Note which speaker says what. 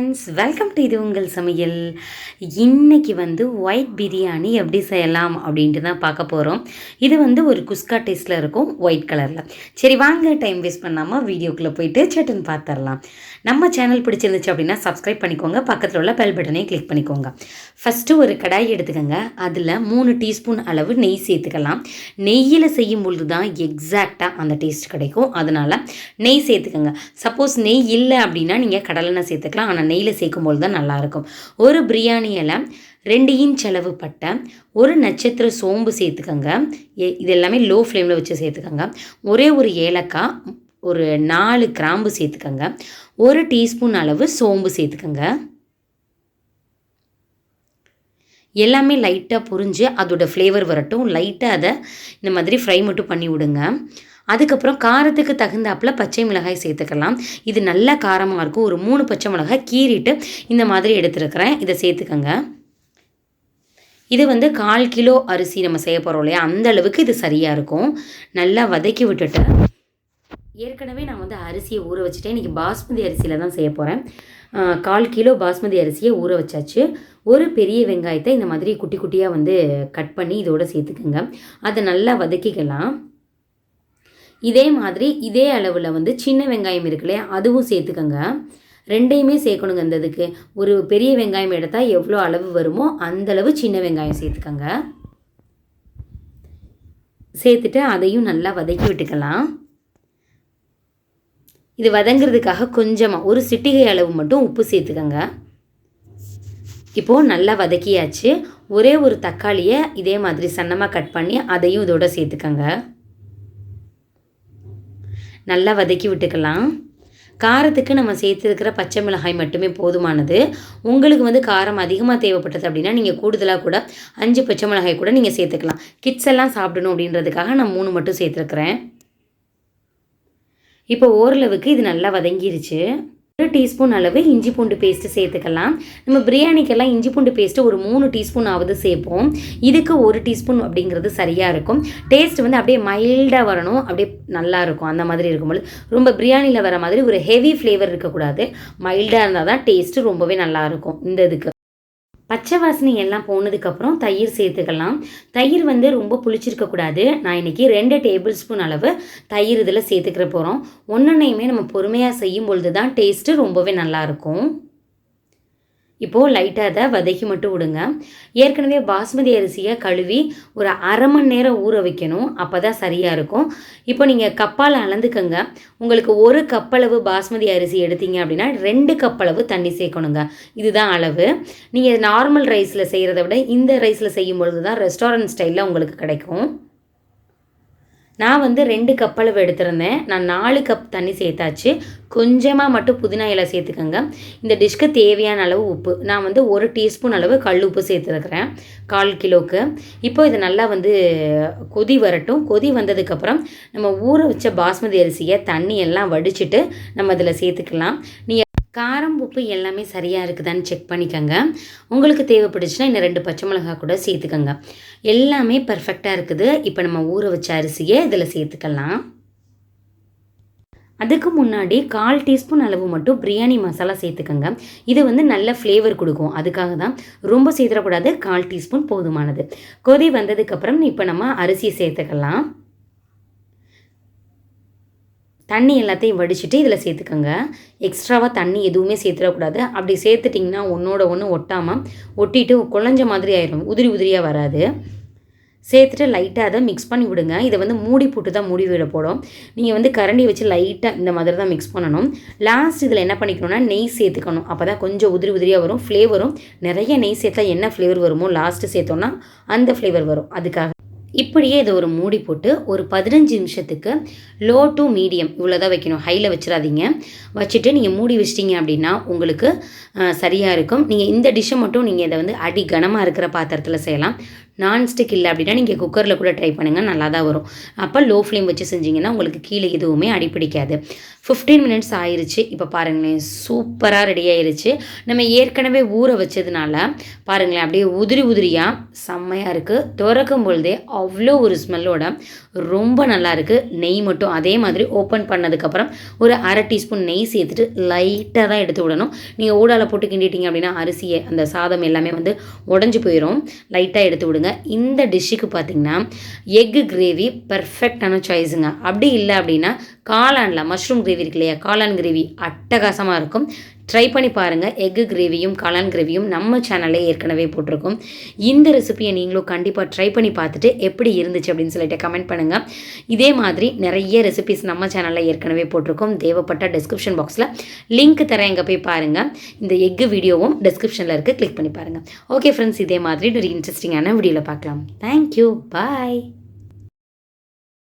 Speaker 1: Friends welcome to இது உங்கள் சமையல். இன்றைக்கி வந்து ஒயிட் பிரியாணி எப்படி செய்யலாம் அப்படின்ட்டு தான் பார்க்க போகிறோம் இது வந்து ஒரு குஸ்கா டேஸ்ட்டில் இருக்கும் ஒயிட் கலரில் சரி வாங்க டைம் வேஸ்ட் பண்ணாமல் வீடியோக்குள்ளே போயிட்டு சட்டுன்னு பார்த்துடலாம் நம்ம சேனல் பிடிச்சிருந்துச்சு அப்படின்னா சப்ஸ்கிரைப் பண்ணிக்கோங்க பக்கத்தில் உள்ள பெல் பட்டனையும் கிளிக் பண்ணிக்கோங்க. ஃபஸ்ட்டு ஒரு கடாய் எடுத்துக்கோங்க. அதில் மூணு டீஸ்பூன் அளவு நெய் சேர்த்துக்கலாம். நெய்யில் செய்யும் பொழுது தான் எக்ஸாக்டாக அந்த டேஸ்ட் கிடைக்கும். அதனால் நெய் சேர்த்துக்கோங்க. சப்போஸ் நெய் இல்லை அப்படின்னா நீங்கள் கடலெண்ணெய் சேர்த்துக்கலாம். ஆனால் நெய்யில் சேர்க்கும்போது தான் நல்லாயிருக்கும். ஒரு பிரியாணி இலை ரெண்டு இன்ச் அளவு பட்டை ஒரு நட்சத்திர சோம்பு சேர்த்துக்கோங்க. எ- இது எல்லாமே லோ ஃப்ளேமில் வச்சு சேர்த்துக்கோங்க. ஒரே ஒரு ஏலக்காய் ஒரு நாலு கிராம்பு சேர்த்துக்கோங்க. ஒரு டீஸ்பூன் அளவு சோம்பு சேர்த்துக்கோங்க. எல்லாமே லைட்டாக புரிஞ்சு அதோடய ஃப்ளேவர் வரட்டும். லைட்டாக அதை இந்த மாதிரி ஃப்ரை மட்டும் பண்ணி விடுங்க அதுக்கப்புறம் காரத்துக்கு தகுந்தாப்புல பச்சை மிளகாய் சேர்த்துக்கலாம். இது நல்ல காரமாக இருக்கும். ஒரு மூணு பச்சை மிளகாய் கீறிட்டு இந்த மாதிரி எடுத்துருக்கிறேன். இதை சேர்த்துக்கோங்க. இது வந்து கால் கிலோ அரிசி நம்ம செய்ய போகிறோம் இல்லையா? அந்த அளவுக்கு இது சரியாக இருக்கும். நல்லா வதக்கி விட்டுட்டு ஏற்கனவே நான் வந்து அரிசியை ஊற வச்சுட்டேன். இன்றைக்கி பாஸ்மதி அரிசியில் தான் செய்ய போகிறேன் கால் கிலோ பாஸ்மதி அரிசியை ஊற வச்சாச்சு. ஒரு பெரிய வெங்காயத்தை இந்த மாதிரி குட்டி குட்டியாக வந்து கட் பண்ணி இதோட சேர்த்துக்குங்க. அதை நல்லா வதக்கிக்கலாம். இதே மாதிரி இதே அளவில் வந்து சின்ன வெங்காயம் இருக்குல்லையா அதுவும் சேர்த்துக்கோங்க. ரெண்டையுமே சேர்க்கணுங்க இந்த இதுக்கு. ஒரு பெரிய வெங்காயம் எடுத்தால் எவ்வளோ அளவு வருமோ அந்த அளவு சின்ன வெங்காயம் சேர்த்துக்கோங்க. சேர்த்துட்டு அதையும் நல்லா வதக்கி விட்டுக்கலாம். இது வதங்கிறதுக்காக கொஞ்சமாக ஒரு சிட்டிகை அளவு மட்டும் உப்பு சேர்த்துக்கோங்க. இப்போது நல்லா வதக்கியாச்சு. ஒரே ஒரு தக்காளியை இதே மாதிரி சன்னமாக கட் பண்ணி அதையும் இதோட சேர்த்துக்கோங்க. நல்லா வதக்கி விட்டுக்கலாம். காரத்துக்கு நம்ம சேர்த்துருக்கிற பச்சை மிளகாய் மட்டுமே போதுமானது. உங்களுக்கு வந்து காரம் அதிகமாக தேவைப்பட்டது அப்படின்னா நீங்கள் கூடுதலாக கூட அஞ்சு பச்சை மிளகாய் கூட நீங்கள் சேர்த்துக்கலாம். கிட்ஸ் எல்லாம் சாப்பிடணும் அப்படின்றதுக்காக நான் மூணு மட்டும் சேர்த்துருக்குறேன். இப்போ ஓரளவுக்கு இது நல்லா வதங்கிருச்சு. ஒரு டீஸ்பூன் அளவு இஞ்சி பூண்டு பேஸ்ட்டு சேர்த்துக்கலாம். நம்ம பிரியாணிக்கெல்லாம் இஞ்சி பூண்டு பேஸ்ட்டு ஒரு மூணு டீஸ்பூன் ஆவது சேர்ப்போம். இதுக்கு ஒரு டீஸ்பூன் அப்படிங்கிறது சரியாக இருக்கும். டேஸ்ட் வந்து அப்படியே மைல்டாக வரணும். அப்படியே நல்லா இருக்கும். அந்த மாதிரி இருக்கும்போது ரொம்ப பிரியாணியில் வர மாதிரி ஒரு ஹெவி ஃப்ளேவர் இருக்கக்கூடாது. மைல்டாக இருந்தால் தான் டேஸ்ட்டு ரொம்பவே நல்லா இருக்கும். இந்த இதுக்கு. பச்சை வாசனை எல்லாம் போனதுக்கப்புறம் தயிர் சேர்த்துக்கலாம். தயிர் வந்து ரொம்ப புளிச்சிருக்கக்கூடாது நான் இன்றைக்கி ரெண்டு டேபிள் ஸ்பூன் அளவு தயிர் இதில் சேர்த்துக்கிற போகிறோம் ஒன்றொன்னையுமே நம்ம பொறுமையாக செய்யும் பொழுது தான் டேஸ்ட்டு ரொம்பவே நல்லாயிருக்கும் இப்போது லைட்டாக அதை வதக்கி மட்டும் விடுங்க. ஏற்கனவே பாஸ்மதி அரிசியை கழுவி ஒரு அரை மணி நேரம் ஊற வைக்கணும். அப்போ தான் சரியாக இருக்கும். இப்போ நீங்கள் கப்பால் அளந்துக்கங்க. உங்களுக்கு ஒரு கப்பளவு பாஸ்மதி அரிசி எடுத்தீங்க அப்படின்னா ரெண்டு கப்பளவு தண்ணி சேர்க்கணுங்க. இதுதான் அளவு. நீங்கள் நார்மல் ரைஸில் செய்கிறத விட இந்த ரைஸில் செய்யும் பொழுது தான் ரெஸ்டாரண்ட் ஸ்டைலில் உங்களுக்கு கிடைக்கும். நான் வந்து ரெண்டு கப் அளவு எடுத்திருந்தேன். நான் நாலு கப் தண்ணி சேர்த்தாச்சு. கொஞ்சமாக மட்டும் புதினா இலை சேர்த்துக்கோங்க. இந்த டிஷ்க்கு தேவையான அளவு உப்பு. நான் வந்து ஒரு டீஸ்பூன் அளவு கல் உப்பு சேர்த்துருக்குறேன். கால் கிலோவுக்கு இப்போ இது நல்லா வந்து கொதி வரட்டும். கொதி வந்ததுக்கப்புறம் நம்ம ஊற வச்ச பாஸ்மதி அரிசியை தண்ணி எல்லாம் வடிச்சிட்டு நம்ம இதில் சேர்த்துக்கலாம். நீங்கள் காரம் உப்பு எல்லாமே சரியாக இருக்குதான்னு செக் பண்ணிக்கோங்க. உங்களுக்கு தேவைப்பட்டுச்சுன்னா இன்னும் ரெண்டு பச்சை மிளகாய் கூட சேர்த்துக்கோங்க. எல்லாமே பர்ஃபெக்டாக இருக்குது. இப்போ நம்ம ஊற வச்ச அரிசியை இதில் சேர்த்துக்கலாம். அதுக்கு முன்னாடி கால் டீஸ்பூன் அளவு மட்டும் பிரியாணி மசாலா சேர்த்துக்கோங்க. இது வந்து நல்ல ஃப்ளேவர் கொடுக்கும். அதுக்காக தான் ரொம்ப சேர்த்துடக்கூடாது கால் டீஸ்பூன் போதுமானது. கொதி வந்ததுக்கப்புறம் இப்போ நம்ம அரிசியை சேர்த்துக்கலாம். தண்ணி எல்லாத்தையும் வடிச்சிட்டு இதில் சேர்த்துக்கோங்க. எக்ஸ்ட்ராவாக தண்ணி எதுவுமே சேர்த்துடக்கூடாது. அப்படி சேர்த்துட்டிங்கன்னா ஒன்றோட ஒன்று ஒட்டாமல் ஒட்டிட்டு குழஞ்ச மாதிரி ஆயிடும் உதிரி உதிரியாக வராது. சேர்த்துட்டு லைட்டாக அதை மிக்ஸ் பண்ணி விடுங்க. இதை வந்து மூடி போட்டு தான் மூடி விட போடும். நீங்கள் வந்து கரண்டி வச்சு லைட்டாக இந்த மாதிரி தான் மிக்ஸ் பண்ணணும். லாஸ்ட் இதில் என்ன பண்ணிக்கணும்னா நெய் சேர்த்துக்கணும். அப்போ தான் கொஞ்சம் உதிரி உதிரியாக வரும் ஃப்ளேவரும் நிறைய நெய் சேர்த்தா என்ன ஃப்ளேவர் வருமோ லாஸ்ட்டு சேர்த்தோன்னா அந்த ஃப்ளேவர் வரும். அதுக்காக இப்படியே இதை ஒரு மூடி போட்டு ஒரு பதினஞ்சு நிமிஷத்துக்கு லோ டு மீடியம் இவ்வளோ தான் வைக்கணும் ஹையில் வச்சிடாதீங்க. வச்சுட்டு நீங்கள் மூடி வச்சிட்டிங்க அப்படின்னா உங்களுக்கு சரியாக இருக்கும். நீங்கள் இந்த டிஷ்ஷை மட்டும் நீங்கள் இதை வந்து அடி கனமாக இருக்கிற பாத்திரத்தில் செய்யலாம். நான்ஸ்டிக் இல்லை அப்படின்னா நீங்கள் குக்கரில் கூட ட்ரை பண்ணுங்கள் நல்லா தான் வரும். அப்போ லோ ஃப்ளேம் வச்சு செஞ்சிங்கன்னா உங்களுக்கு கீழே எதுவுமே அடிப்பிடிக்காது ஃபிஃப்டீன் மினிட்ஸ் ஆயிடுச்சு இப்போ பாருங்களேன் சூப்பராக ரெடி ஆயிருச்சு. நம்ம ஏற்கனவே ஊற வச்சதுனால பாருங்களேன் அப்படியே உதிரி உதிரியாக செம்மையாக இருக்குது திறக்கும் பொழுதே அவ்வளோ ஒரு ஸ்மெல்லோட ரொம்ப நல்லா இருக்குது நெய் மட்டும் அதே மாதிரி ஓப்பன் பண்ணதுக்கப்புறம் ஒரு அரை டீஸ்பூன் நெய் சேர்த்துட்டு லைட்டாக தான் எடுத்து விடணும். நீங்கள் ஊடால போட்டு கிண்டிட்டீங்க அப்படின்னா அரிசியை அந்த சாதம் எல்லாமே வந்து உடஞ்சி போயிடும் லைட்டாக எடுத்து விடுங்க. இந்த டிஷ்ஷுக்கு பார்த்தீங்கன்னா எக்கு கிரேவி பர்ஃபெக்டான சாய்ஸுங்க அப்படி இல்லை அப்படின்னா காளானில் மஷ்ரூம் கிரேவி இருக்கு இல்லையா காளான் கிரேவி அட்டகாசமாக இருக்கும். ட்ரை பண்ணி பாருங்கள் எக்கு கிரேவியும் காளான் கிரேவியும் நம்ம சேனல்லே ஏற்கனவே போட்டிருக்கோம். இந்த ரெசிபியை நீங்களும் கண்டிப்பாக ட்ரை பண்ணி பார்த்துட்டு எப்படி இருந்துச்சு அப்படின்னு சொல்லிட்டு கமெண்ட் பண்ணுங்கள் இதே மாதிரி நிறைய ரெசிபிஸ் நம்ம சேனலில் ஏற்கனவே போட்டிருக்கோம். தேவைப்பட்ட டிஸ்கிரிப்ஷன் பாக்ஸில் லிங்க் தரேன். எங்கே போய் பாருங்கள் இந்த எக்கு வீடியோவும் டிஸ்கிரிப்ஷனில் இருக்குது கிளிக் பண்ணி பாருங்கள் ஓகே ஃப்ரெண்ட்ஸ் இதே மாதிரி ஒரு இன்ட்ரெஸ்டிங்கான வீடியோவில் பார்க்கலாம். Thank you bye